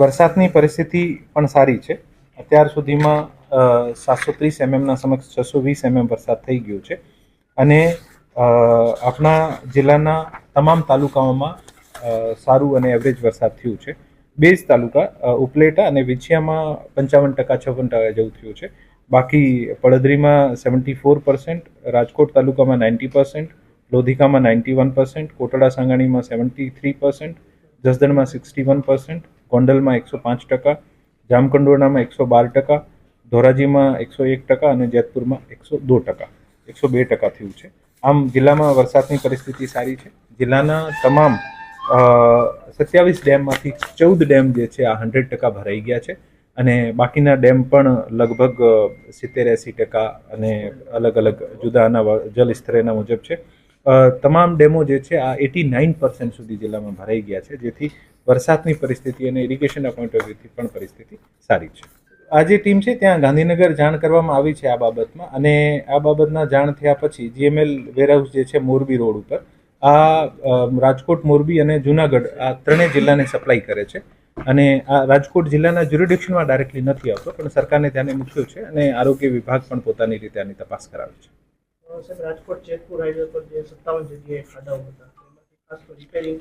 વરસાદની પરિસ્થિતિ પણ સારી છે. અત્યાર સુધીમાં સાતસો ત્રીસ એમએમના સમક્ષ છસો વીસ એમએમ વરસાદ થઈ ગયો છે. અને આપણા જિલ્લાના તમામ તાલુકાઓમાં સારું અને એવરેજ વરસાદ થયું છે. બે જ તાલુકા ઉપલેટા અને વિછિયામાં પંચાવન ટકા, છપ્પન ટકા જેવું થયું છે. બાકી પડદરીમાં સેવન્ટી ફોર પર્સન્ટ, રાજકોટ તાલુકામાં નાઇન્ટી પર્સન્ટ, લોધિકામાં નાઇન્ટી વન પર્સન્ટ, કોટડા સાંગાણીમાં સેવન્ટી થ્રી પર્સન્ટ, જસદણમાં સિક્સટી વન પર્સન્ટ ગોંડલમાં એકસો પાંચ ટકા, જામકંડોરણામાં એકસો બાર ટકા, ધોરાજીમાં એકસો એક ટકા અને જેતપુરમાં એકસો દો ટકા, એકસો બે ટકા થયું છે. આમ જિલ્લામાં વરસાદની પરિસ્થિતિ સારી છે. જિલ્લાના તમામ સત્યાવીસ ડેમમાંથી ચૌદ ડેમ જે છે આ હંડ્રેડ ટકા ભરાઈ ગયા છે અને બાકીના ડેમ પણ લગભગ સિત્તેર એંસી ટકા અને અલગ અલગ જુદાના જલ સ્તરેના મુજબ છે. તમામ ડેમો જે છે આ એટી નાઇન પર્સન્ટ સુધી જિલ્લામાં ભરાઈ ગયા છે, જેથી વરસાદની પરિસ્થિતિ અને ઇરિગેશનના પોઈન્ટ ઓફ વ્યૂથી પણ પરિસ્થિતિ સારી છે. આ જે ટીમ છે ત્યાં ગાંધીનગર જાણ કરવામાં આવી છે આ બાબતમાં અને આ બાબતના જાણ થયા પછી જીએમએલ વેરહાઉસ જે છે મોરબી રોડ ઉપર, આ રાજકોટ, મોરબી અને જુનાગઢ આ ત્રણેય જિલ્લાને સપ્લાય કરે છે અને આ રાજકોટ જિલ્લાના જ્યુરિડિક્શનમાં ડાયરેક્ટલી નથી આવતો, પણ સરકારને ધ્યાને મૂક્યું છે અને આરોગ્ય વિભાગ પણ પોતાની રીતે આની તપાસ કરાવે છે. રાજકોટ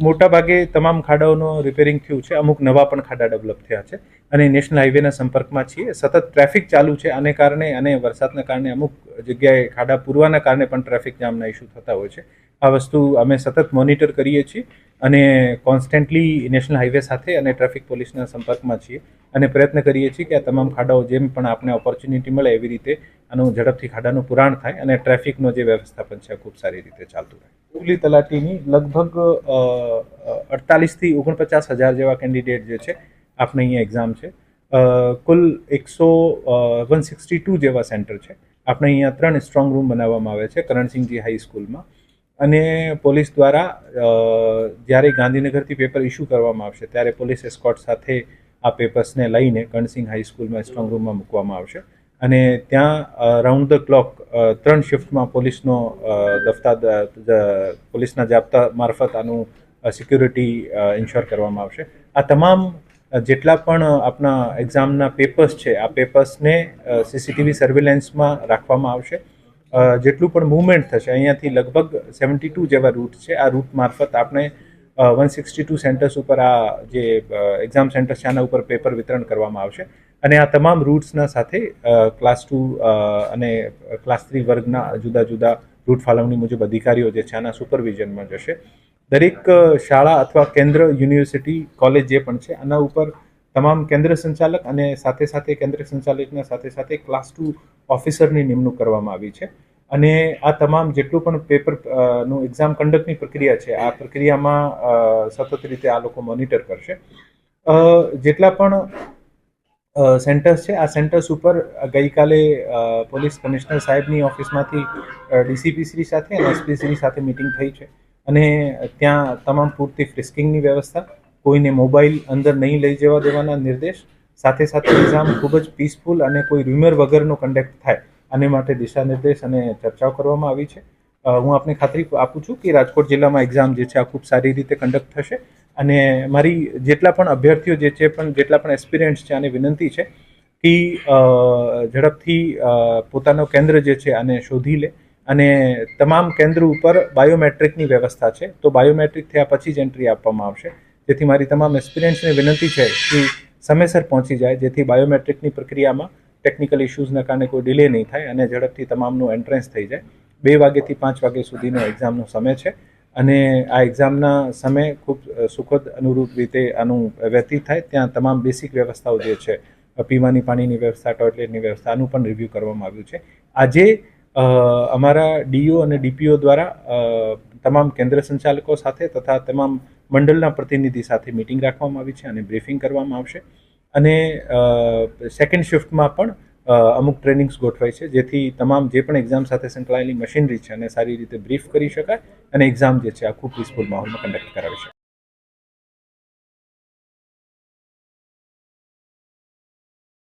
મોટા ભાગે તમામ ખાડાઓનો રિપેરિંગ થયું છે. અમુક નવા પણ ખાડા ડેવલપ થયા છે અને નેશનલ હાઈવેના સંપર્કમાં છીએ. સતત ટ્રાફિક ચાલુ છે આને કારણે અને વરસાદના કારણે અમુક જગ્યાએ ખાડા પૂરવાના કારણે પણ ટ્રાફિક જામના ઇસ્યુ થતા હોય છે. આ વસ્તુ અમે સતત મોનિટર કરીએ છીએ અને કોન્સ્ટન્ટલી નેશનલ હાઈવે સાથે અને ટ્રાફિક પોલીસના સંપર્કમાં છીએ અને પ્રયત્ન કરીએ છીએ કે આ તમામ ખાડાઓ જેમ પણ આપણે ઓપોર્ચ્યુનિટી મળે એવી રીતે આનું ઝડપથી ખાડાનું પુરાણ થાય અને ટ્રાફિકનો જે વ્યવસ્થાપન છે ખૂબ સારી રીતે ચાલતું રહે. ઉગલી તલાટીની લગભગ અડતાલીસથી ઓગણપચાસ હજાર જેવા કેન્ડિડેટ જે છે આપણે અહીંયા એક્ઝામ છે. કુલ એકસો વન સિક્સટી ટુ જેવા સેન્ટર છે. આપણે અહીંયા ત્રણ સ્ટ્રોંગ રૂમ બનાવવામાં આવે છે, કરણસિંહજી હાઈ સ્કૂલમાં અને પોલીસ દ્વારા જ્યારે ગાંધીનગરથી પેપર ઇસ્યુ કરવામાં આવશે, ત્યારે પોલીસ એસ્કોટ સાથે આ પેપર્સને લઈને કણસિંહ હાઈસ્કૂલમાં સ્ટ્રોંગ રૂમમાં મૂકવામાં આવશે. અને ત્યાં રાઉન્ડ ધ ક્લોક ત્રણ શિફ્ટમાં પોલીસનો દફતા પોલીસના જાપ્તા મારફત આનું સિક્યુરિટી ઇન્શ્યોર કરવામાં આવશે. આ તમામ જેટલા પણ આપણા એક્ઝામના પેપર્સ છે, આ પેપર્સને સીસીટીવી સર્વેલન્સમાં રાખવામાં આવશે. જેટલું પણ મૂવમેન્ટ થશે, અહીંયાથી લગભગ સેવન્ટી ટુ જેવા રૂટ છે. આ રૂટ મારફત આપણે વન સિક્સટી ટુ સેન્ટર્સ ઉપર આ જે એક્ઝામ સેન્ટર્સ છે, આના ઉપર પેપર વિતરણ કરવામાં આવશે. અને આ તમામ રૂટ્સના સાથે ક્લાસ ટુ અને ક્લાસ થ્રી વર્ગના જુદા જુદા રૂટ ફાળવણી મુજબ અધિકારીઓ જે છે, આના સુપરવિઝનમાં જશે. દરેક શાળા અથવા કેન્દ્ર યુનિવર્સિટી કોલેજ જે પણ છે, આના ઉપર તમામ કેન્દ્ર સંચાલક અને સાથે સાથે કેન્દ્ર સંચાલકના સાથે સાથે ક્લાસ ટુ ઓફિસરની નિમણૂક કરવામાં આવી છે. અને આ તમામ જેટલું પણ પેપરનું એક્ઝામ કન્ડક્ટની પ્રક્રિયા છે, આ પ્રક્રિયામાં સતત રીતે આ લોકો મોનિટર કરશે. જેટલા પણ સેન્ટર્સ છે, આ સેન્ટર્સ ઉપર ગઈકાલે પોલીસ કમિશનર સાહેબની ઓફિસમાંથી ડીસીપી શ્રી સાથે અને એસપી શ્રી સાથે મિટિંગ થઈ છે. અને ત્યાં તમામ પૂરતી ફ્રિસ્કિંગની વ્યવસ્થા કોઈને મોબાઈલ અંદર નહીં લઈ જવા દેવાના નિર્દેશ. સાથે સાથે એક્ઝામ ખૂબ જ પીસફુલ અને કોઈ રૂમર વગરનો કન્ડક્ટ થાય, આને માટે દિશા નિર્દેશ અને ચર્ચાઓ કરવામાં આવી છે. હું આપને ખાતરી આપું છું કે રાજકોટ જિલ્લામાં એક્ઝામ જે છે આ ખૂબ સારી રીતે કન્ડક્ટ થશે. અને મારી જેટલા પણ અભ્યર્થીઓ જે છે પણ જેટલા પણ એક્સપિરિયન્સ છે આને વિનંતી છે કે ઝડપથી પોતાનો કેન્દ્ર જે છે આને શોધી લે. અને તમામ કેન્દ્ર ઉપર બાયોમેટ્રિકની વ્યવસ્થા છે. તો બાયોમેટ્રિક થયા પછી જ એન્ટ્રી આપવામાં આવશે. જેથી મારી તમામ એસ્પિરન્ટ્સને વિનંતી છે કે સમયસર પહોંચી જાય, જેથી બાયોમેટ્રિકની પ્રક્રિયામાં ટેકનિકલ ઇશ્યુઝના કારણે કોઈ ડિલે નહીં થાય અને ઝડપથી તમામનું એન્ટ્રન્સ થઈ જાય. બે વાગ્યાથી પાંચ વાગ્યા સુધીનો એક્ઝામનો સમય છે અને આ એક્ઝામના સમય ખૂબ સુખદ અનુરૂપ રીતે આનું વ્યતીત થાય. ત્યાં તમામ બેસિક વ્યવસ્થાઓ જે છે, પીવાની, પાણીની વ્યવસ્થા ટોયલેટની વ્યવસ્થા, આનું પણ રિવ્યૂ કરવામાં આવ્યું છે. આજે અમારા ડીઓ અને ડીપીઓ દ્વારા તમામ કેન્દ્ર સંચાલકો સાથે તથા તમામ મંડળના પ્રતિનિધિ સાથે મિટિંગ રાખવામાં આવી છે અને બ્રીફિંગ કરવામાં આવશે. અને સેકન્ડ શિફ્ટમાં પણ અમુક ટ્રેનિંગ્સ ગોઠવાય છે, જેથી તમામ જે પણ એક્ઝામ સાથે સંકળાયેલી મશીનરી છે અને સારી રીતે બ્રીફ કરી શકાય અને એક્ઝામ જે છે આ ખૂબ પીસફુલ માહોલમાં કન્ડક્ટ કરાવી શકાય.